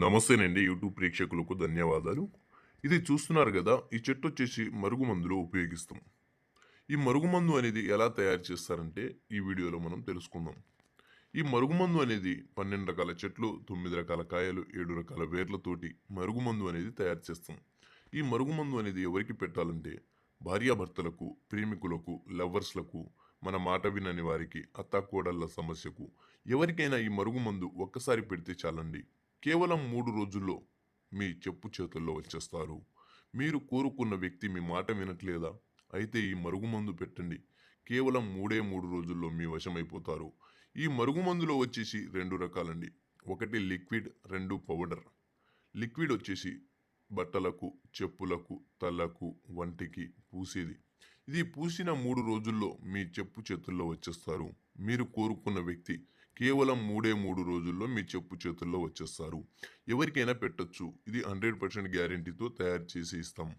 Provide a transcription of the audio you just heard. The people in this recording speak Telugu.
నమస్తేనండి యూట్యూబ్ ప్రేక్షకులకు ధన్యవాదాలు. ఇది చూస్తున్నారు కదా ఈ చెట్టు వచ్చేసి మరుగుమందులో ఉపయోగిస్తాం. ఈ మరుగుమందు అనేది ఎలా తయారు చేస్తారంటే ఈ వీడియోలో మనం తెలుసుకుందాం. ఈ మరుగుమందు అనేది పన్నెండు రకాల చెట్లు తొమ్మిది రకాల కాయలు ఏడు రకాల వేర్లతోటి మరుగుమందు అనేది తయారు చేస్తాం. ఈ మరుగుమందు అనేది ఎవరికి పెట్టాలంటే భార్యాభర్తలకు ప్రేమికులకు లవ్వర్స్లకు మన మాట వినని వారికి అత్తాకోడళ్ళ సమస్యకు ఎవరికైనా ఈ మరుగుమందు ఒక్కసారి పెడితే చాలండి. కేవలం మూడు రోజుల్లో మీ చెప్పు చేతుల్లో వచ్చేస్తారు. మీరు కోరుకున్న వ్యక్తి మీ మాట వినట్లేదా? అయితే ఈ మరుగుమందు పెట్టండి. కేవలం మూడే మూడు రోజుల్లో మీ వశమైపోతారు. ఈ మరుగుమందులో వచ్చేసి రెండు రకాలండి. ఒకటి లిక్విడ్ రెండు పౌడర్. లిక్విడ్ వచ్చేసి బట్టలకు చెప్పులకు తలకు వంటికి పూసేది. ఇది పూసిన మూడు రోజుల్లో మీ చెప్పు చేతుల్లో వచ్చేస్తారు. మీరు కోరుకున్న వ్యక్తి కేవలం మూడే మూడు రోజుల్లో మీ చెప్పు చేతుల్లో వచ్చేస్తారు. ఎవరికైనా పెట్టొచ్చు. ఇది హండ్రెడ్ పర్సెంట్ గ్యారంటీతో తయారు చేసి ఇస్తాం.